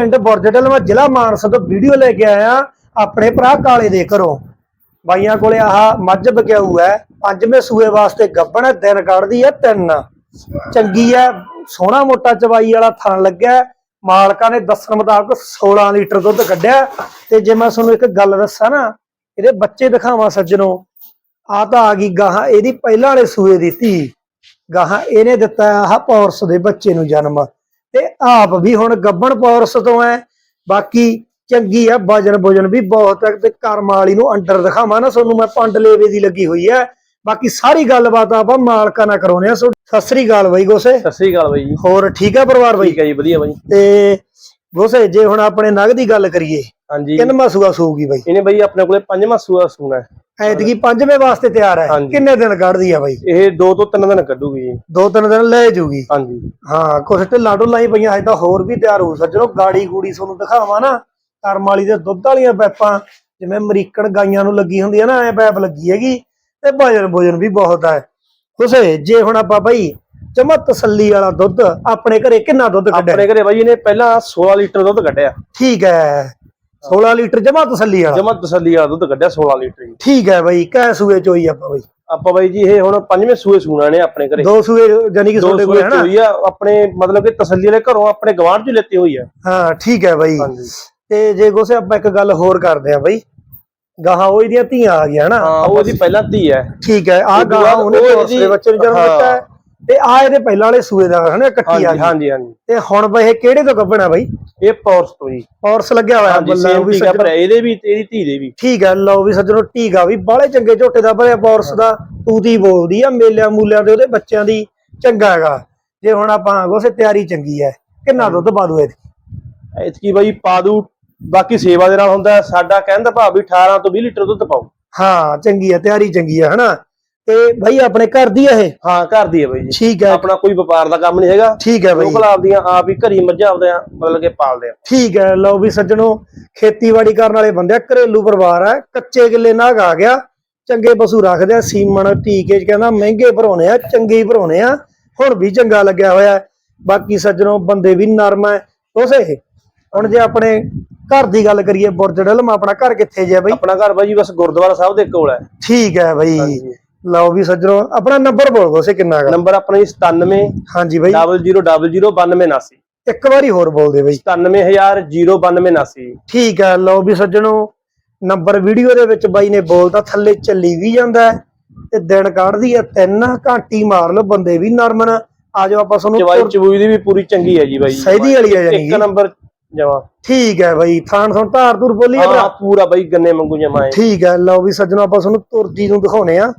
ਪਿੰਡ ਬੁਰਜਟਲ ਮੈਂ ਜ਼ਿਲ੍ਹਾ ਮਾਨਸਾ ਤੋਂ ਵੀਡੀਓ ਲੈ ਕੇ ਆਇਆ। ਆਪਣੇ ਭਰਾ ਕਾਲੇ ਦੇ ਘਰੋਂ। ਬਾਈਆਂ ਕੋਲੇ ਆਹ ਮੱਝ ਬਕਿਆਊ ਹੈ। ਪੰਜਵੇਂ ਸੂਏ ਵਾਸਤੇ ਗੱਬਣ ਹੈ, ਦਿਨ ਕੱਢਦੀ ਹੈ ਤਿੰਨ। ਚੰਗੀ ਹੈ, ਸੋਹਣਾ ਮੋਟਾ ਚਵਾਈ ਵਾਲਾ ਥਣ ਲੱਗਿਆ ਮਾਲਕਾਂ ਨੇ ਦੱਸਣ ਮੁਤਾਬਕ 16 ਲੀਟਰ ਦੁੱਧ ਕੱਢਿਆ ਤੇ ਜੇ ਮੈਂ ਤੁਹਾਨੂੰ ਇੱਕ ਗੱਲ ਦੱਸਾਂ ਨਾ, ਇਹਦੇ ਬੱਚੇ ਦਿਖਾਵਾਂ ਸੱਜਣੋ। ਆ ਤਾਂ ਆ ਗਈ ਗਾਹਾਂ, ਇਹਦੀ ਪਹਿਲਾਂ ਵਾਲੇ ਸੂਏ ਦੀ ਧੀ। ਗਾਹਾਂ, ਇਹਨੇ ਦਿੱਤਾ ਆਹ ਪੌਰਸ ਦੇ ਬੱਚੇ ਨੂੰ ਜਨਮ। ਤੇ ਆਪ ਵੀ ਹੁਣ ਗੱਬਣ ਪੌਰਸ ਤੋਂ ਹੈ ਬਾਕੀ ਚੰਗੀ ਆ ਵਜਨ ਵਜਨ ਵੀ ਬਹੁਤ ਹੈ ਤੇ ਕਰਮ ਵਾਲੀ ਨੂੰ ਅੰਡਰ ਦਿਖਾਵਾਂ ਨਾ ਤੁਹਾਨੂੰ ਮੈਂ ਪੰਡ ਲੇਵੇ ਦੀ ਲੱਗੀ ਹੋਈ ਹੈ ਬਾਕੀ ਸਾਰੀ ਗੱਲਬਾਤ ਆਪਾਂ ਮਾਲਕਾਂ ਨਾਲ ਕਰਾਉਨੇ ਆ। ਸੋ- ਸਤਿ ਸ੍ਰੀ ਅਕਾਲ ਬਾਈ ਗੋਸੇ। ਸਤਿ ਸ੍ਰੀ ਅਕਾਲ ਬਾਈ ਜੀ। ਹੋਰ ਠੀਕ ਹੈ ਪਰਿਵਾਰ ਬਾਈ? ਠੀਕ ਹੈ ਜੀ ਵਧੀਆ ਬਾਈ। ਤੇ ਗੋਸੇ ਜੇ ਹੁਣ ਆਪਣੇ ਨਗ ਦੀ ਗੱਲ ਕਰੀਏ ਹਾਂਜੀ। ਕਿੰਨਵਾਂ ਸੂਆ ਸੂਗੀ ਬਾਈ? ਇਹਨੇ ਬਾਈ ਆਪਣੇ ਕੋਲੇ ਪੰਜਵਾਂ ਸੂਆ ਸੂਣਾ ਹੈ। ਐਤਕੀ ਪੰਜਵੇਂ ਵਾਸਤੇ ਤਿਆਰ ਹੈ। ਕਿੰਨੇ ਦਿਨ ਕੱਢਦੀ ਆ ਬਾਈ? ਇਹ ਦੋ ਤੋਂ ਤਿੰਨ ਦਿਨ ਕੱਢੂਗੀ ਜੀ। ਦੋ ਤਿੰਨ ਦਿਨ ਲੈ ਜੂਗੀ। ਹਾਂਜੀ। ਹਾਂ ਕੁਛ ਢਿੱਲਾਂ ਢੁੱਲਾਂ ਹੀ ਪਈਆਂ ਹਜੇ ਤਾਂ ਹੋਰ ਵੀ ਤਿਆਰ ਹੋ ਸੱਜਣੋ ਗਾੜੀ ਗੂੜੀ ਤੁਹਾਨੂੰ ਦਿਖਾਵਾਂ ਨਾ। ਕਰਮ ਵਾਲੀ ਦੇ ਦੁੱਧ ਵਾਲੀਆਂ ਪੈਪਾਂ ਜਿਵੇਂ ਅਮਰੀਕਨ ਗਾਈਆਂ ਨੂੰ ਲੱਗੀ ਹੁੰਦੀ ਹੈ ਨਾ ਐ ਪੈਪ ਲੱਗੀ ਹੈਗੀ। ਤੇ ਵਜਨ ਵਜਨ ਵੀ ਬਹੁਤ ਹੈ ਉਸੇ ਜੇ ਹੁਣ ਆਪਾਂ ਬਈ ਜਮਾ ਤਸੱਲੀ ਵਾਲਾ ਦੁੱਧ ਆਪਣੇ ਘਰੇ ਕਿੰਨਾ ਦੁੱਧ ਕੱਢਿਆ? ਆਪਣੇ ਘਰੇ ਬਾਈ ਇਹਨੇ ਪਹਿਲਾਂ 16 ਲੀਟਰ ਦੁੱਧ ਕੱਢਿਆ। ਠੀਕ ਹੈ। 16 ਲੀਟਰ ਜਮਾ ਤਸੱਲੀ ਵਾਲਾ। ਜਮਾ ਤਸੱਲੀ ਵਾਲਾ ਦੁੱਧ ਕੱਢਿਆ 16 ਲੀਟਰ ਜੀ ਠੀਕ ਹੈ ਬਈ ਕੈ ਸੂਏ ਚੋਈ ਆਪਾਂ ਬਈ। ਆਪਾਂ ਬਾਈ ਜੀ ਇਹ ਹੁਣ ਪੰਜਵੇਂ ਸੂਏ ਸੂਣਾ ਨੇ ਆਪਣੇ ਘਰੇ। ਦੋ ਸੂਏ ਜਾਨੀ ਕਿ ਤੁਹਾਡੇ ਕੋਲ ਹੈ ਨਾ? ਆ ਆਪਣੇ ਮਤਲਬ ਕਿ ਤਸੱਲੀ ਵਾਲੇ ਘਰੋਂ ਆਪਣੇ ਗਵਾਂਢ ਚ ਲੈਤੀ ਹੋਈ ਆ। ਹਾਂ ਠੀਕ ਹੈ ਬਈ। ਤੇ ਜੇ ਗੋਸੇ ਆਪਾਂ ਇੱਕ ਗੱਲ ਹੋਰ ਕਰਦੇ ਆ ਬਈ ਗਾਹਾਂ ਉਹ ਇਹਦੀਆਂ ਧੀਆਂ ਆ ਗਈਆਂ ਨਾ? ਹਾਂ ਉਹ ਇਹਦੀ ਪਹਿਲਾਂ ਧੀ ਹੈ। ਠੀਕ ਹੈ ਆ ਗਾਹਾਂ ਉਹਨੇ ਇਹਦੀ- ਬੱਚੇ ਨੂੰ ਜਨਮ ਹਾਂ। ਦਿੱਤਾ ਹੈ। ਤੇ ਆ ਇਹਦੇ ਪਹਿਲਾਂ ਵਾਲੇ ਸੂਏ ਦਾ ਹਨਾ ਕੱਟੀ ਆ ਹਾਂਜੀ ਗਈ ਹਾਂਜੀ ਹਾਂਜੀ। ਤੇ ਹੁਣ ਬਈ ਇਹ ਕਿਹੜੇ ਤੋਂ ਕੱਢਣਾ ਬਈ? ਇਹ ਪੌਰਸ ਤੋਂ ਜੀ। ਔਰਸ ਲੱਗਿਆ ਹੋਇਆ ਬੱਲਾ ਉਹ ਵੀ ਸੱਜਣੋ। ਇਹਦੇ ਵੀ ਇਹਦੀ ਧੀ ਦੇ ਵੀ। ਠੀਕ ਹੈ ਲਓ ਵੀ ਸੱਜਣੋ ਟੀਕਾ ਵੀ ਬਾਹਲੇ ਚੰਗੇ ਝੋਟੇ ਦਾ ਭਰਿਆ ਔਰਸ ਦਾ ਤੂਤੀ ਬੋਲਦੀ ਆ ਮੇਲਿਆਂ ਮੂਲਿਆਂ ਦੇ ਉਹਦੇ ਬੱਚਿਆਂ ਦੀ ਚੰਗਾ ਹੈਗਾ। ਜੇ ਹੁਣ ਆਪਾਂ ਗੋਸੇ ਤਿਆਰੀ ਚੰਗੀ ਹੈ ਕਿੰਨਾ ਦੁੱਧ ਪਾ ਦੂ ਇਹਦੀ? ਇਤਕੀ ਬਾਈ ਪਾਦੂ ਬਾਕੀ ਸੇਵਾ ਦੇ ਨਾਲ ਹੁੰਦਾ। ਸਾਡਾ ਕਹਿਣ ਦਾ ਭਾਵ ਵੀ 18 ਤੋਂ 20 ਲੀਟਰ ਦੁੱਧ ਪਾਓ। ਹਾਂ ਚੰਗੀ ਹੈ ਤਿਆਰੀ ਚੰਗੀ ਹੈ ਹਨਾ? ਤੇ ਬਈ ਆਪਣੇ ਘਰ ਦੀ ਆ ਇਹ? ਹਾਂ ਘਰ ਦੀ ਹੈ ਬਾਈ ਜੀ। ਠੀਕ ਹੈ ਆਪਣਾ ਕੋਈ ਵਪਾਰ ਦਾ ਕੰਮ ਨਹੀਂ ਹੈਗਾ। ਠੀਕ ਹੈ ਬਈ। ਲੋਕਲ ਆਪਦੀਆਂ ਆਪ ਹੀ ਘਰੀ ਮੱਝਾਂ ਆਪਦੇ ਮਤਲਬ ਕਿ ਪਾਲਦੇ ਆ। ਠੀਕ ਹੈ ਲਓ ਵੀ ਸੱਜਣੋ ਖੇਤੀਬਾੜੀ ਕਰਨ ਵਾਲੇ ਬੰਦੇ ਆ ਘਰੇਲੂ ਪਰਿਵਾਰ ਹੈ ਕੱਚੇ ਕਿੱਲੇ ਨਾਗ ਆ ਗਿਆ। ਚੰਗੇ ਪਸ਼ੂ ਰੱਖਦੇ ਆ ਸੀਮਣ ਟੀਕੇ ਚ ਕਹਿੰਦਾ ਮਹਿੰਗੇ ਭਰਾਉਣੇ ਆ ਚੰਗੇ ਹੀ ਭਰਾਉਣੇ ਆ। ਹੁਣ ਵੀ ਚੰਗਾ ਲੱਗਿਆ ਹੋਇਆ। ਬਾਕੀ ਸੱਜਣੋ ਬੰਦੇ ਵੀ ਨਰਮ ਹੈ ਉਸੇ ਹੁਣ ਜੇ ਆਪਣੇ ਘਰ ਦੀ ਗੱਲ ਕਰੀਏ ਬੁਰਜ ਡਲਮ ਆਪਣਾ ਘਰ ਕਿੱਥੇ ਜੇ ਬਈ? ਆਪਣਾ ਘਰ ਬਾਈ ਬਸ ਗੁਰਦੁਆਰਾ ਸਾਹਿਬ ਦੇ ਕੋਲ ਹੈ ਠੀਕ ਹੈ ਬਈ। ਲਓ ਵੀ ਸੱਜਣੋ ਆਪਣਾ ਨੰਬਰ ਬੋਲ ਉਸੇ ਕਿੰਨਾ ਹੈਗਾ ਨੰਬਰ ਆਪਣਾ ਜੀ 97 ਹਾਂਜੀ ਬਈ। 00009279 ਇੱਕ ਵਾਰੀ ਹੋਰ ਬੋਲ ਦੇ ਬਈ। 9709279 ਠੀਕ ਹੈ ਲਓ ਵੀ ਸੱਜਣੋ ਨੰਬਰ ਵੀਡੀਓ ਦੇ ਵਿੱਚ ਬਾਈ ਨੇ ਬੋਲਤਾ ਥੱਲੇ ਚੱਲੀ ਵੀ ਜਾਂਦਾ ਤੇ ਦਿਨ ਕੱਢਦੀ ਹੈ ਤਿੰਨ ਘੰਟੀ ਮਾਰ ਲਓ ਬੰਦੇ ਵੀ ਨਰਮਨ ਆ ਜਾਓ ਆਪਾਂ ਚਵਾਈ ਤੁਹਾਨੂੰ ਚਬੂਈ ਦੀ ਵੀ ਪੂਰੀ ਚੰਗੀ ਹੈ ਜੀ ਬਾਈ। ਸਹੀਦੀ ਵਾਲੀ ਹੈ ਜਾਨੀ ਇੱਕ। ਨੰਬਰ ਜਮਾ। ਠੀਕ ਹੈ ਬਾਈ ਥਾਣ ਥਣ ਧਾਰ ਧੂਰ ਬੋਲੀ ਹੈ ਭਰਾ ਪੂਰਾ ਬਾਈ ਗੰਨੇ ਵਾਂਗੂ ਜਮਾ ਹੈ। ਠੀਕ ਹੈ ਲਓ ਵੀ ਸੱਜਣੋ ਆਪਾਂ ਤੁਹਾਨੂੰ ਤੁਰਦੀ ਨੂੰ ਦਿਖਾਉਨੇ ਆ।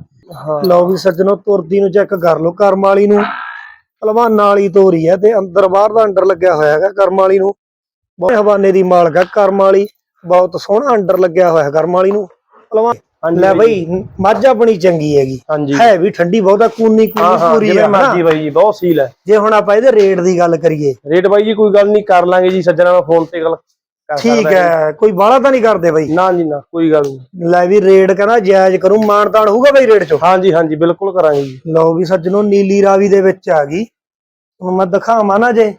ਲਓ ਵੀ ਸੱਜਣੋ ਤੁਰਦੀ ਨੂੰ ਚੈੱਕ ਕਰ ਲਓ ਕਰਮ ਵਾਲੀ ਨੂੰ। ਪਹਿਲਵਾਨਾਂ ਵਾਲੀ ਤੋਰੀ ਹੈ ਤੇ ਅੰਦਰ ਬਾਹਰ ਦਾ ਅੰਡਰ ਲੱਗਿਆ ਹੋਇਆ ਹੈਗਾ ਕਰਮ ਵਾਲੀ ਨੂੰ। ਬਹੁਤ ਹਵਾਨੇ ਦੀ ਮਾਲਕ ਹੈ ਕਰਮ ਵਾਲੀ। ਬਹੁਤ ਸੋਹਣਾ ਅੰਡਰ ਲੱਗਿਆ ਹੋਇਆ ਹੈ ਕਰਮ ਵਾਲੀ ਨੂੰ। ਪਹਿਲਵਾਨ ਲੈ ਬਾਈ ਮੱਝ ਆਪਣੀ ਚੰਗੀ ਹੈਗੀ। ਹੈ ਵੀ ਠੰਡੀ ਬਹੁਤਾ ਕੂਨੀ ਕੂਨੀ ਪੂਰੀ ਜਿਵੇਂ ਹੈ ਨਾ। ਮਰਜ਼ੀ ਬਾਈ ਜੀ ਬਹੁਤ ਸੀਲ ਹੈ। ਜੇ ਹੁਣ ਆਪਾਂ ਇਹਦੇ ਰੇਟ ਦੀ ਗੱਲ ਕਰੀਏ। ਰੇਟ ਬਾਈ ਜੀ ਕੋਈ ਗੱਲ ਨਹੀਂ ਕਰ ਲਾਂਗੇ ਜੀ ਸੱਜਣਾ ਮੈਂ ਫੋਨ ਤੇ ਗੱਲ। ਕਰ ਠੀਕ ਹੈ ਕੋਈ ਬਾਹਲਾ ਤਾਂ ਨਹੀਂ ਕਰਦੇ ਬਈ? ਨਾ ਜੀ ਨਾ ਕੋਈ ਗੱਲ ਨਹੀਂ। ਲੈ ਵੀ ਰੇਟ ਕਹਿੰਦਾ ਜਾਇਜ਼ ਕਰੂੰ ਮਾਨਤਾਨ ਹੋਊਗਾ ਬਈ ਰੇਟ ਚੋਂ? ਹਾਂਜੀ ਹਾਂਜੀ ਬਿਲਕੁਲ ਕਰਾਂਗੇ ਜੀ। ਲਓ ਵੀ ਸੱਜਣੋ ਨੀਲੀ ਰਾਵੀ ਦੇ ਵਿੱਚ ਆ ਗਈ। ਹੁਣ ਮੈਂ ਦਿਖਾਵਾਂ ਨਾ ਜੇ।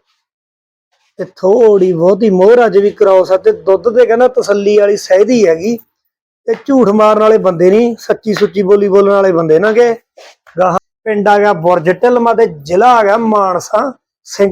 ਤੇ ਥੋੜੀ ਬਹੁਤੀ ਮੋਹਰ ਅੱਜ ਵੀ ਕਰਾਉਸ ਆ ਤੇ ਦੁੱਧ ਤੇ ਕਹਿੰਦਾ ਤਸੱਲੀ ਵਾਲੀ ਸਹਿਦੀ ਹੈਗੀ। ਤੇ ਝੂਠ ਮਾਰਨ ਵਾਲੇ ਬੰਦੇ ਨਹੀਂ ਸੱਚੀ ਸੁੱਚੀ ਬੋਲੀ ਬੋਲਣ ਵਾਲੇ ਬੰਦੇ ਨਾ ਕਿ ਗਾਹਾਂ ਪਿੰਡ ਆ ਗਿਆ ਬੁਰਜ ਢਿਲਮਾ ਤੇ ਜ਼ਿਲ੍ਹਾ ਆ ਗਿਆ ਮਾਨਸਾ ਸਿੰਘ